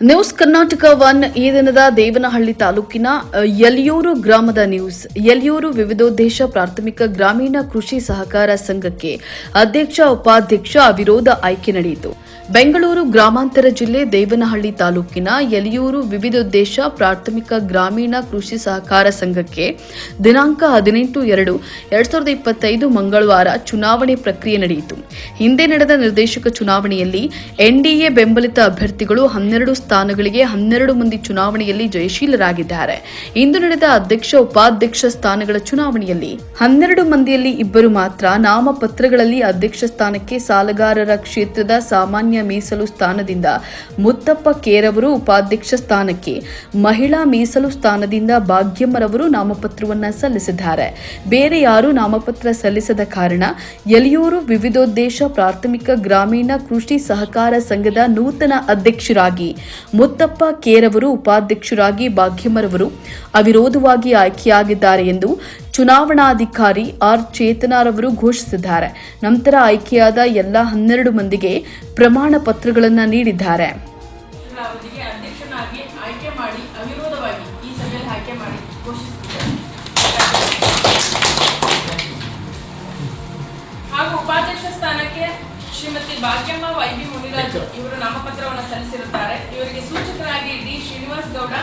News Karnataka one ಈ ದಿನದ ದೇವನಹಳ್ಳಿ ತಾಲೂಕಿನ ಯಲಿಯೂರು ಗ್ರಾಮದ ನ್ಯೂಸ್ ಯಲಿಯೂರು ವಿವಿಧೋದ್ದೇಶ ಪ್ರಾಥಮಿಕ ಗ್ರಾಮೀಣ ಕೃಷಿ ಸಹಕಾರ ಸಂಘಕ್ಕೆ ಅಧ್ಯಕ್ಷ, ಉಪಾಧ್ಯಕ್ಷ ಅವಿರೋಧ ಆಯ್ಕೆ ನಡೆಯಿತು. ಬೆಂಗಳೂರು ಗ್ರಾಮಾಂತರ ಜಿಲ್ಲೆ ದೇವನಹಳ್ಳಿ ತಾಲೂಕಿನ ಯಲಿಯೂರು ವಿವಿಧೋದ್ದೇಶ ಪ್ರಾಥಮಿಕ ಗ್ರಾಮೀಣ ಕೃಷಿ ಸಹಕಾರ ಸಂಘಕ್ಕೆ ದಿನಾಂಕ ಹದಿನೆಂಟು ಎರಡು ಎರಡ್ ಸಾವಿರದ ಇಪ್ಪತ್ತೈದು ಮಂಗಳವಾರ ಚುನಾವಣೆ ಪ್ರಕ್ರಿಯೆ ನಡೆಯಿತು. ಹಿಂದೆ ನಡೆದ ನಿರ್ದೇಶಕ ಚುನಾವಣೆಯಲ್ಲಿ ಎನ್ಡಿಎ ಬೆಂಬಲಿತ ಅಭ್ಯರ್ಥಿಗಳು ಹನ್ನೆರಡು ಸ್ಥಾನಗಳಿಗೆ ಹನ್ನೆರಡು ಮಂದಿ ಚುನಾವಣೆಯಲ್ಲಿ ಜಯಶೀಲರಾಗಿದ್ದಾರೆ. ಇಂದು ನಡೆದ ಅಧ್ಯಕ್ಷ, ಉಪಾಧ್ಯಕ್ಷ ಸ್ಥಾನಗಳ ಚುನಾವಣೆಯಲ್ಲಿ ಹನ್ನೆರಡು ಮಂದಿಯಲ್ಲಿ ಇಬ್ಬರು ಮಾತ್ರ ನಾಮಪತ್ರಗಳಲ್ಲಿ ಅಧ್ಯಕ್ಷ ಸ್ಥಾನಕ್ಕೆ ಸಾಲಗಾರರ ಕ್ಷೇತ್ರದ ಸಾಮಾನ್ಯ ಮೀಸಲು ಸ್ಥಾನದಿಂದ ಮುತ್ತಪ್ಪ ಕೇರವರು ಉಪಾಧ್ಯಕ್ಷ ಸ್ಥಾನಕ್ಕೆ. ಮಹಿಳಾ ಮೀಸಲು ಸ್ಥಾನದಿಂದ ಭಾಗ್ಯಮ್ಮರವರು ನಾಮಪತ್ರವನ್ನು ಸಲ್ಲಿಸಿದ್ದಾರೆ. ಬೇರೆ ಯಾರೂ ನಾಮಪತ್ರ ಸಲ್ಲಿಸದ ಕಾರಣ ಯಲಿಯೂರು ವಿವಿಧೋದ್ದೇಶ ಪ್ರಾಥಮಿಕ ಗ್ರಾಮೀಣ ಕೃಷಿ ಸಹಕಾರ ಸಂಘದ ನೂತನ ಅಧ್ಯಕ್ಷರಾಗಿ ಮುತ್ತಪ್ಪ ಕೇರವರು ಉಪಾಧ್ಯಕ್ಷರಾಗಿ ಭಾಗ್ಯಮ್ಮರವರು ಅವಿರೋಧವಾಗಿ ಆಯ್ಕೆಯಾಗಿದ್ದಾರೆ ಎಂದು ಚುನಾವಣಾಧಿಕಾರಿ ಆರ್ ಚೇತನಾರವರು ಘೋಷಿಸಿದ್ದಾರೆ. ನಂತರ ಆಯ್ಕೆಯಾದ ಎಲ್ಲ ಹನ್ನೆರಡು ಮಂದಿಗೆ ಪ್ರಮಾಣ ಪತ್ರಗಳನ್ನು ನೀಡಿದ್ದಾರೆ. ಹಾಗೂ ಉಪಾಧ್ಯಕ್ಷ ಸ್ಥಾನಕ್ಕೆ ಶ್ರೀಮತಿ ಭಾಗ್ಯಮ್ಮ ವೈಬಿ ಮುನಿರಾಜ್ ಇವರು ನಾಮಪತ್ರವನ್ನು ಸಲ್ಲಿಸಿರುತ್ತಾರೆ. ಇವರಿಗೆ ಸೂಚಕರಾಗಿ ಡಿ ಶ್ರೀನಿವಾಸ್ ಗೌಡ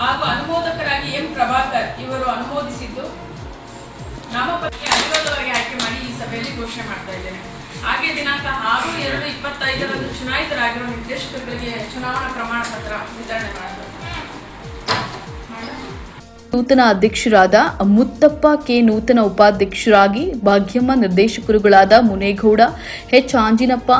ಹಾಗೂ ಅನುಮೋದಕರಾಗಿ ಎಂ ಪ್ರಭಾಕರ್ ಇವರು ಅನುಮೋದಿಸಿದ್ದು. ನಾಮಪತ್ರಕ್ಕೆ ಅವಿರೋಧವಾಗಿ ಆಯ್ಕೆ ಮಾಡಿ ಈ ಸಭೆಯಲ್ಲಿ ಘೋಷಣೆ ಮಾಡ್ತಾ ಇದ್ದೇನೆ. ಹಾಗೆ ದಿನಾಂಕ ಆರು, ಎರಡು, ಇಪ್ಪತ್ತೈದರಂದು ಚುನಾಯಿತರಾಗಿರುವ ನಿರ್ದೇಶಕರಿಗೆ ಚುನಾವಣಾ ಪ್ರಮಾಣ ಪತ್ರ ವಿತರಣೆ ಮಾಡಲಾಗಿದೆ ನೂತನ ಅಧ್ಯಕ್ಷರಾದ ಮುತ್ತಪ್ಪ ಕೆ. ನೂತನ ಉಪಾಧ್ಯಕ್ಷರಾಗಿ Bhagyamma ನಿರ್ದೇಶಕರುಗಳಾದ Munegowda, H. Anjinappa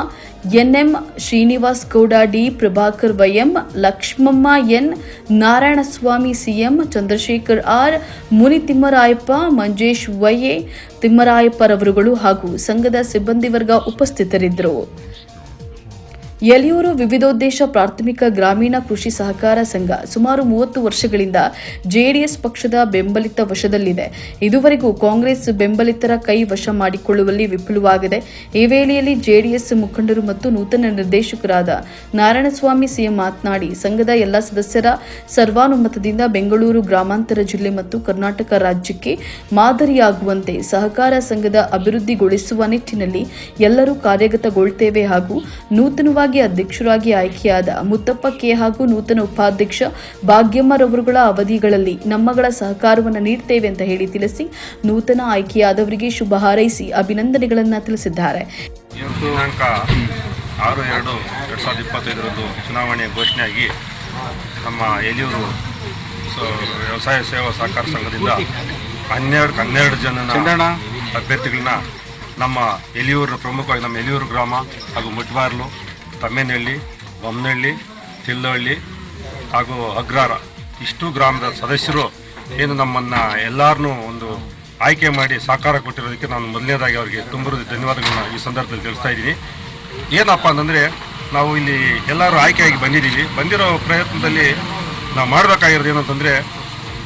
NM Srinivas Gowda, D Prabhakar YM, Lakshmamma N Narayanaswamy CM, Chandrashekar R Muni Thimmarayappa Manjesh YA ತಿಮ್ಮರಾಯಪ್ಪರವರುಗಳು ಹಾಗೂ ಸಂಘದ ಸಿಬ್ಬಂದಿ ವರ್ಗ ಉಪಸ್ಥಿತರಿದ್ದರು. ಯಲಿಯೂರು ವಿವಿಧೋದ್ದೇಶ ಪ್ರಾಥಮಿಕ ಗ್ರಾಮೀಣ ಕೃಷಿ ಸಹಕಾರ ಸಂಘ ಸುಮಾರು ಮೂವತ್ತು ವರ್ಷಗಳಿಂದ ಜೆಡಿಎಸ್ ಪಕ್ಷದ ಬೆಂಬಲಿತ ವಶದಲ್ಲಿದೆ. ಇದುವರೆಗೂ ಕಾಂಗ್ರೆಸ್ ಬೆಂಬಲಿತರ ಕೈ ವಶ ಮಾಡಿಕೊಳ್ಳುವಲ್ಲಿ ವಿಫಲವಾಗಿದೆ ಈ ವೇಳೆಯಲ್ಲಿ ಜೆಡಿಎಸ್ ಮುಖಂಡರು ಮತ್ತು ನೂತನ ನಿರ್ದೇಶಕರಾದ ನಾರಾಯಣಸ್ವಾಮಿ ಸಿಎಂ ಮಾತನಾಡಿ, ಸಂಘದ ಎಲ್ಲ ಸದಸ್ಯರ ಸರ್ವಾನುಮತದಿಂದ ಬೆಂಗಳೂರು ಗ್ರಾಮಾಂತರ ಜಿಲ್ಲೆ ಮತ್ತು ಕರ್ನಾಟಕ ರಾಜ್ಯಕ್ಕೆ ಮಾದರಿಯಾಗುವಂತೆ ಸಹಕಾರ ಸಂಘದ ಅಭಿವೃದ್ಧಿಗೊಳಿಸುವ ನಿಟ್ಟಿನಲ್ಲಿ ಎಲ್ಲರೂ ಕಾರ್ಯಗತಗೊಳ್ತೇವೆ ಹಾಗೂ ನೂತನವಾಗಿ ಅಧ್ಯಕ್ಷರಾಗಿ ಆಯ್ಕೆಯಾದ ಮುತ್ತಪ್ಪ ಕೆ ಹಾಗೂ ನೂತನ ಉಪಾಧ್ಯಕ್ಷ ಭಾಗ್ಯಮ್ಮರವರುಗಳ ಅವಧಿಗಳಲ್ಲಿ ನಮ್ಮಗಳ ಸಹಕಾರವನ್ನು ನೀಡುತ್ತೇವೆ ಅಂತ ಹೇಳಿ ತಿಳಿಸಿ ನೂತನ ಆಯ್ಕೆಯಾದವರಿಗೆ ಶುಭ ಹಾರೈಸಿ ಅಭಿನಂದನೆಗಳನ್ನು ತಿಳಿಸಿದ್ದಾರೆ. ದಿನಾಂಕ ಆರು ಎರಡು ಎರಡು ಸಾವಿರದ ಇಪ್ಪತ್ತೈದರಂದು ಚುನಾವಣೆ ಘೋಷಣೆಯಾಗಿ ನಮ್ಮ ಯಲಿಯೂರು ಸ- ವ್ಯವಸಾಯ ಸೇವಾ ಸಹಕಾರ ಸಂಘದಿಂದ ಹನ್ನೆರಡು ಹನ್ನೆರಡು ಜನ ಅಭ್ಯರ್ಥಿಗಳನ್ನ ನಮ್ಮ ಎಲಿಯೂರು ಪ್ರಮುಖವಾಗಿ ನಮ್ಮ ಎಲಿಯೂರು ಗ್ರಾಮ ಹಾಗೂ ಮುಟ್ಬಾರ್ಲು ತಮ್ಮೇನಹಳ್ಳಿ ಬೊಮ್ಮನಹಳ್ಳಿ ತಿಲ್ಲಹಳ್ಳಿ ಹಾಗೂ ಅಗ್ರಾರ. ಇಷ್ಟು ಗ್ರಾಮದ ಸದಸ್ಯರು ಏನು ನಮ್ಮನ್ನು ಎಲ್ಲರನ್ನೂ ಒಂದು ಆಯ್ಕೆ ಮಾಡಿ ಸಹಕಾರ ಕೊಟ್ಟಿರೋದಕ್ಕೆ ನಾನು ಮೊದಲನೇದಾಗಿ ಅವರಿಗೆ ತುಂಬ ಧನ್ಯವಾದಗಳನ್ನ ಈ ಸಂದರ್ಭದಲ್ಲಿ ತಿಳಿಸ್ತಾ ಇದ್ದೀನಿ. ಏನಪ್ಪ ಅಂತಂದರೆ, ನಾವು ಇಲ್ಲಿ ಎಲ್ಲರೂ ಆಯ್ಕೆಯಾಗಿ ಬಂದಿದ್ದೀವಿ. ಬಂದಿರೋ ಪ್ರಯತ್ನದಲ್ಲಿ ನಾವು ಮಾಡಬೇಕಾಗಿರೋದು ಏನಂತಂದರೆ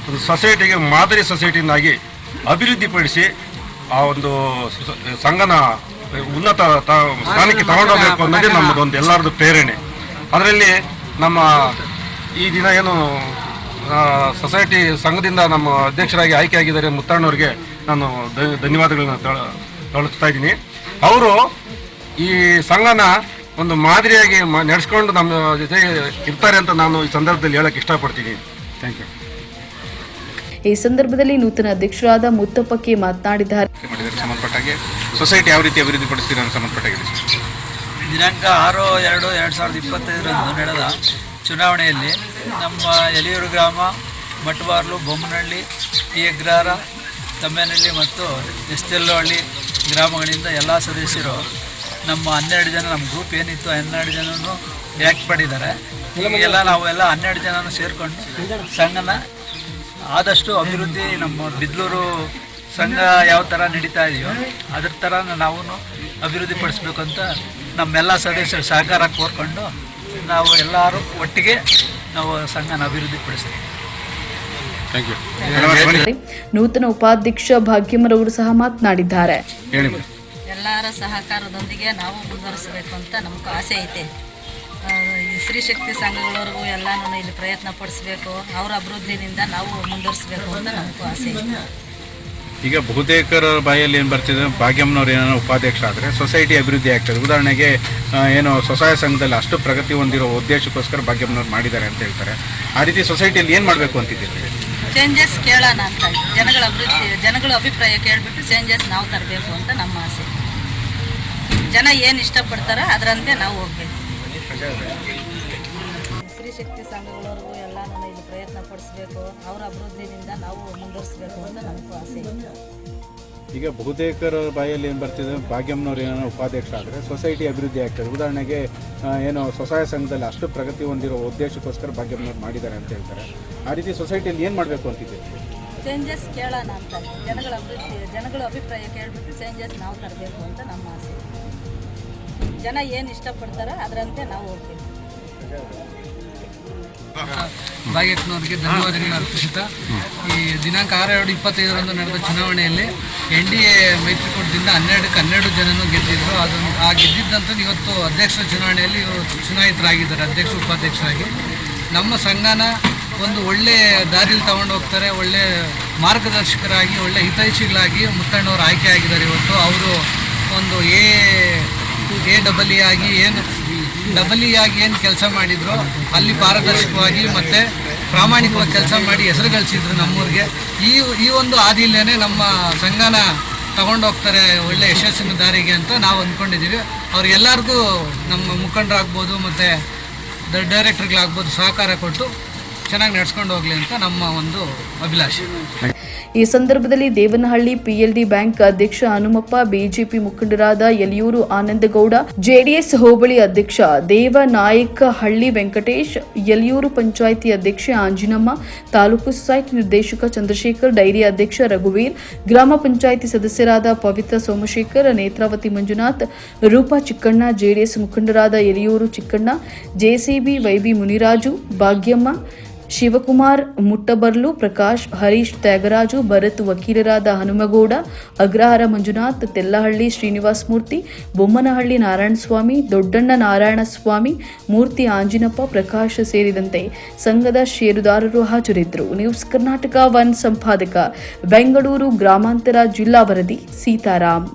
ಒಂದು ಸೊಸೈಟಿಗೆ ಮಾದರಿ ಸೊಸೈಟಿನಾಗಿ ಅಭಿವೃದ್ಧಿಪಡಿಸಿ ಆ ಒಂದು ಸಂಘನ ಉನ್ನತ ಸ್ಥಾನಕ್ಕೆ ತಗೊಂಡೋಗ್ಬೇಕು ಅನ್ನೋದೇ ನಮ್ಮದೊಂದು ಎಲ್ಲರದ್ದು ಪ್ರೇರಣೆ. ಅದರಲ್ಲಿ ನಮ್ಮ ಈ ದಿನ ಏನು ಸೊಸೈಟಿ ಸಂಘದಿಂದ ನಮ್ಮ ಅಧ್ಯಕ್ಷರಾಗಿ ಆಯ್ಕೆಯಾಗಿದ್ದಾರೆ ಮುತ್ತಣ್ಣವ್ರಿಗೆ ನಾನು ಧನ್ಯವಾದಗಳನ್ನ ತಳಿಸ್ತಾ ಇದ್ದೀನಿ. ಅವರು ಈ ಸಂಘನ ಒಂದು ಮಾದರಿಯಾಗಿ ನಡೆಸ್ಕೊಂಡು ನಮ್ಮ ಜೊತೆ ಇರ್ತಾರೆ ಅಂತ ನಾನು ಈ ಸಂದರ್ಭದಲ್ಲಿ ಹೇಳಕ್ಕೆ ಇಷ್ಟಪಡ್ತೀನಿ. ಥ್ಯಾಂಕ್ ಯು ಈ ಸಂದರ್ಭದಲ್ಲಿ ನೂತನ ಅಧ್ಯಕ್ಷರಾದ ಮುತ್ತಪ್ಪ ಕೆ ಮಾತನಾಡಿದ್ದಾರೆ. ಸೊಸೈಟಿ ಯಾವ ರೀತಿ ಅಭಿವೃದ್ಧಿ ಪಡಿಸ್ತೀರ ಅಂತ ಸಂಬಂಧಪಟ್ಟಾಗಿದೆ ದಿನಾಂಕ ಆರು ಎರಡು ಎರಡು ಸಾವಿರದ ಇಪ್ಪತ್ತೈದರಂದು ನಡೆದ ಚುನಾವಣೆಯಲ್ಲಿ ನಮ್ಮ ಯಲಿಯೂರು ಗ್ರಾಮ ಮಟ್ವಾರ್ಲು ಬೊಮ್ಮನಹಳ್ಳಿ ಟಿ ಎಗ್ರಾರ ತಮ್ಮೇನಹಳ್ಳಿ ಮತ್ತು ಎಸ್ತೆಲ್ಲಹಳ್ಳಿ ಗ್ರಾಮಗಳಿಂದ ಎಲ್ಲ ಸದಸ್ಯರು ನಮ್ಮ ಹನ್ನೆರಡು ಜನ ನಮ್ಮ ಗ್ರೂಪ್ ಏನಿತ್ತು ಹನ್ನೆರಡು ಜನನು ಆ್ಯಕ್ಟ್ ಮಾಡಿದ್ದಾರೆ ಎಲ್ಲ ನಾವೆಲ್ಲ ಹನ್ನೆರಡು ಜನನು ಸೇರಿಕೊಂಡು ಸಂಘನ ಆದಷ್ಟು ಅಭಿವೃದ್ಧಿ ನಮ್ಮ ಬಿದ್ಲೂರು ಸಂಘ ಯಾವ ಥರ ನಡೀತಾ ಇದೆಯೋ ಅದ್ರ ಥರ ನಾವು ಅಭಿವೃದ್ಧಿ ಪಡಿಸ್ಬೇಕು ಅಂತ ನಮ್ಮೆಲ್ಲ ಸದಸ್ಯರು ಸಹಕಾರ ಕೋರ್ಕೊಂಡು ನಾವು ಎಲ್ಲರೂ ಒಟ್ಟಿಗೆ ನಾವು ಸಂಘನ ಅಭಿವೃದ್ಧಿ ಪಡಿಸ್ತೀವಿ. ಥ್ಯಾಂಕ್ ಯು ನೂತನ ಉಪಾಧ್ಯಕ್ಷ ಭಾಗ್ಯಮರವರು ಸಹ ಮಾತನಾಡಿದ್ದಾರೆ. ಎಲ್ಲರ ಸಹಕಾರದೊಂದಿಗೆ ನಾವು ಮುಂದುವರಿಸಬೇಕು ಅಂತ ನಮ್ಗೆ ಆಸೆ ಐತೆ. ಆ, ಶಕ್ತಿ ಸಂಘಗಳವರೆಗೂ ಎಲ್ಲನೂ ಇಲ್ಲಿ ಪ್ರಯತ್ನ ಪಡಿಸ್ಬೇಕು. ಅವರ ಅಭಿವೃದ್ಧಿಯಿಂದ ನಾವು ಮುಂದುವರಿಸಬೇಕು ಅಂತ ನಮಗೂ ಆಸೆ ಈಗ ಬಹುತೇಕರ ಬಾಯಲ್ಲಿ ಏನು ಬರ್ತಿದೆ? ಭಾಗ್ಯಮ್ಮನವ್ರು ಏನೋ ಉಪಾಧ್ಯಕ್ಷ ಆದರೆ ಸೊಸೈಟಿ ಅಭಿವೃದ್ಧಿ ಆಗ್ತದೆ. ಉದಾಹರಣೆಗೆ ಏನು ಸ್ವಸಹಾಯ ಸಂಘದಲ್ಲಿ ಅಷ್ಟು ಪ್ರಗತಿ ಹೊಂದಿರೋ ಉದ್ದೇಶಕ್ಕೋಸ್ಕರ ಭಾಗ್ಯಮ್ಮನವ್ರು ಮಾಡಿದ್ದಾರೆ ಅಂತ ಹೇಳ್ತಾರೆ. ಆ ರೀತಿ ಸೊಸೈಟಿಯಲ್ಲಿ ಏನು ಮಾಡಬೇಕು ಅಂತಿದ್ದೀರಿ? ಚೇಂಜಸ್ ಕೇಳೋಣ ಅಂತ ಜನಗಳ ಅಭಿವೃದ್ಧಿ ಜನಗಳ ಅಭಿಪ್ರಾಯ ಕೇಳಿಬಿಟ್ಟು ಚೇಂಜಸ್ ನಾವು ತರಬೇಕು ಅಂತ ನಮ್ಮ ಆಸೆ. ಜನ ಏನು ಇಷ್ಟಪಡ್ತಾರೋ ಅದರಂತೆ ನಾವು ಹೋಗ್ಬೇಕು. ಸ್ತ್ರೀಶಕ್ತಿ ಸಂಘಗಳವರೆಗೂ ಎಲ್ಲನೂ ಇಲ್ಲಿ ಪ್ರಯತ್ನ ಪಡಿಸ್ಬೇಕು. ಅವರ ಅಭಿವೃದ್ಧಿಯಿಂದ ನಾವು ಮುಂದುವರಿಸಬೇಕು ಅಂತ ನಮಗೂ ಆಸೆ. ಈಗ ಬಹುತೇಕರ ಬಾಯಲ್ಲಿ ಏನು ಬರ್ತಿದೆ? ಭಾಗ್ಯಮ್ಮನವರು ಏನೋ ಉಪಾಧ್ಯಕ್ಷ ಆದರೆ ಸೊಸೈಟಿ ಅಭಿವೃದ್ಧಿ ಆಗ್ತದೆ. ಉದಾಹರಣೆಗೆ ಏನೋ ಏನು ಸ್ವಸಹಾಯ ಸಂಘದಲ್ಲಿ ಅಷ್ಟು ಪ್ರಗತಿ ಹೊಂದಿರೋ ಉದ್ದೇಶಕ್ಕೋಸ್ಕರ ಭಾಗ್ಯಮ್ಮನವ್ರು ಮಾಡಿದ್ದಾರೆ ಅಂತ ಹೇಳ್ತಾರೆ. ಆ ರೀತಿ ಸೊಸೈಟಿಯಲ್ಲಿ ಏನು ಮಾಡಬೇಕು ಅಂತಿದ್ದೀವಿ ಚೇಂಜಸ್ ಕೇಳೋಣ ಅಂತ. ಜನಗಳ ಅಭಿವೃದ್ಧಿ ಜನಗಳ ಅಭಿಪ್ರಾಯ ಕೇಳಿಬಿಟ್ಟು ಚೇಂಜಸ್ ನಾವು ತರಬೇಕು ಅಂತ ನಮ್ಮ ಆಸೆ. ಜನ ಏನು ಇಷ್ಟಪಡ್ತಾರೋ ಅದರಂತೆ ನಾವು ಹೋಗ್ತೀವಿ. ಭಾಗ್ಯಕ್ಕನವರಿಗೆ ಧನ್ಯವಾದಗಳನ್ನು ಅರ್ಪಿಸುತ್ತಾ. ಈ ದಿನಾಂಕ ಆರು ಎರಡು ಇಪ್ಪತ್ತೈದರಂದು ನಡೆದ ಚುನಾವಣೆಯಲ್ಲಿ ಎನ್ ಡಿ ಎ ಮೈತ್ರಿಕೂಟದಿಂದ ಹನ್ನೆರಡಕ್ಕೆ ಹನ್ನೆರಡು ಜನನು ಗೆದ್ದಿದ್ರು. ಅದನ್ನು ಆ ಗೆದ್ದಿದ್ದಂತ ಇವತ್ತು ಅಧ್ಯಕ್ಷರ ಚುನಾವಣೆಯಲ್ಲಿ ಇವರು ಚುನಾಯಿತರಾಗಿದ್ದಾರೆ, ಅಧ್ಯಕ್ಷ, ಉಪಾಧ್ಯಕ್ಷರಾಗಿ. ನಮ್ಮ ಸಂಘನ ಒಂದು ಒಳ್ಳೆ ದಾರಿಲಿ ತಗೊಂಡು ಹೋಗ್ತಾರೆ, ಒಳ್ಳೆ ಮಾರ್ಗದರ್ಶಕರಾಗಿ, ಒಳ್ಳೆ ಹಿತೈಷಿಗಳಾಗಿ ಮುತ್ತಣ್ಣವರು ಆಯ್ಕೆ ಆಗಿದ್ದಾರೆ ಇವತ್ತು. ಅವರು ಒಂದು ಎ ಎ ಡಬಲ್ ಇ ಆಗಿ ಏನು ಡಬಲ್ ಇ ಆಗಿ ಏನು ಕೆಲಸ ಮಾಡಿದ್ರು, ಅಲ್ಲಿ ಪಾರದರ್ಶಕವಾಗಿ ಮತ್ತು ಪ್ರಾಮಾಣಿಕವಾಗಿ ಕೆಲಸ ಮಾಡಿ ಹೆಸರು ಗಳಿಸಿದ್ರು ನಮ್ಮೂರಿಗೆ. ಈ ಈ ಒಂದು ಹಾದಿಯಲ್ಲೇ ನಮ್ಮ ಸಂಘನ ತಗೊಂಡೋಗ್ತಾರೆ ಒಳ್ಳೆ ಯಶಸ್ಸಿನ ದಾರಿಗೆ ಅಂತ ನಾವು ಅಂದ್ಕೊಂಡಿದ್ದೀವಿ ಅವ್ರಿಗೆಲ್ಲರಿಗೂ ನಮ್ಮ ಮುಖಂಡರಾಗ್ಬೋದು ಮತ್ತು ಡೈರೆಕ್ಟರ್ಗಳಾಗ್ಬೋದು ಸಹಕಾರ ಕೊಟ್ಟು ಚೆನ್ನಾಗಿ ನಡ್ಸ್ಕೊಂಡು ಹೋಗಲಿ ಅಂತ ನಮ್ಮ ಒಂದು ಈ ಸಂದರ್ಭದಲ್ಲಿ ದೇವನಹಳ್ಳಿ ಪಿಎಲ್ಡಿ ಬ್ಯಾಂಕ್ ಅಧ್ಯಕ್ಷ ಹನುಮಪ್ಪ, ಬಿಜೆಪಿ ಮುಖಂಡರಾದ ಯಲಿಯೂರು ಆನಂದಗೌಡ, ಜೆಡಿಎಸ್ ಹೋಬಳಿ ಅಧ್ಯಕ್ಷ ದೇವನಾಯಕಹಳ್ಳಿ ವೆಂಕಟೇಶ್ ಯಲಿಯೂರು ಪಂಚಾಯಿತಿ ಅಧ್ಯಕ್ಷೆ ಆಂಜಿನಮ್ಮ, ತಾಲೂಕು ಸೊಸೈಟಿ ನಿರ್ದೇಶಕ ಚಂದ್ರಶೇಖರ್, ಡೈರಿ ಅಧ್ಯಕ್ಷ ರಘುವೀರ್, ಗ್ರಾಮ ಪಂಚಾಯಿತಿ ಸದಸ್ಯರಾದ ಪವಿತ್ರ ಸೋಮಶೇಖರ್, ನೇತ್ರಾವತಿ ಮಂಜುನಾಥ್, ರೂಪಾ ಚಿಕ್ಕಣ್ಣ, ಜೆಡಿಎಸ್ ಮುಖಂಡರಾದ ಯಲಿಯೂರು ಚಿಕ್ಕಣ್ಣ, ಜೆಸಿಬಿ ವೈಬಿ ಮುನಿರಾಜು, ಭಾಗ್ಯಮ್ಮ ಶಿವಕುಮಾರ್, ಮುಟ್ಟಬರ್ಲು, ಪ್ರಕಾಶ್, ಹರೀಶ್, ತ್ಯಾಗರಾಜು, ಭರತ್, ವಕೀಲರಾದ ಹನುಮಗೌಡ, ಅಗ್ರಹಾರ ಮಂಜುನಾಥ್, ತೆಲ್ಲಹಳ್ಳಿ ಶ್ರೀನಿವಾಸ ಮೂರ್ತಿ, ಬೊಮ್ಮನಹಳ್ಳಿ ನಾರಾಯಣಸ್ವಾಮಿ, ದೊಡ್ಡಣ್ಣ ನಾರಾಯಣಸ್ವಾಮಿ, ಮೂರ್ತಿ ಆಂಜಿನಪ್ಪ, ಪ್ರಕಾಶ್ ಸೇರಿದಂತೆ ಸಂಘದ ಷೇರುದಾರರು ಹಾಜರಿದ್ದರು. ನ್ಯೂಸ್ ಕರ್ನಾಟಕ ಒನ್ ಸಂಪಾದಕ, ಬೆಂಗಳೂರು ಗ್ರಾಮಾಂತರ ಜಿಲ್ಲಾ ವರದಿ, ಸೀತಾರಾಮ್.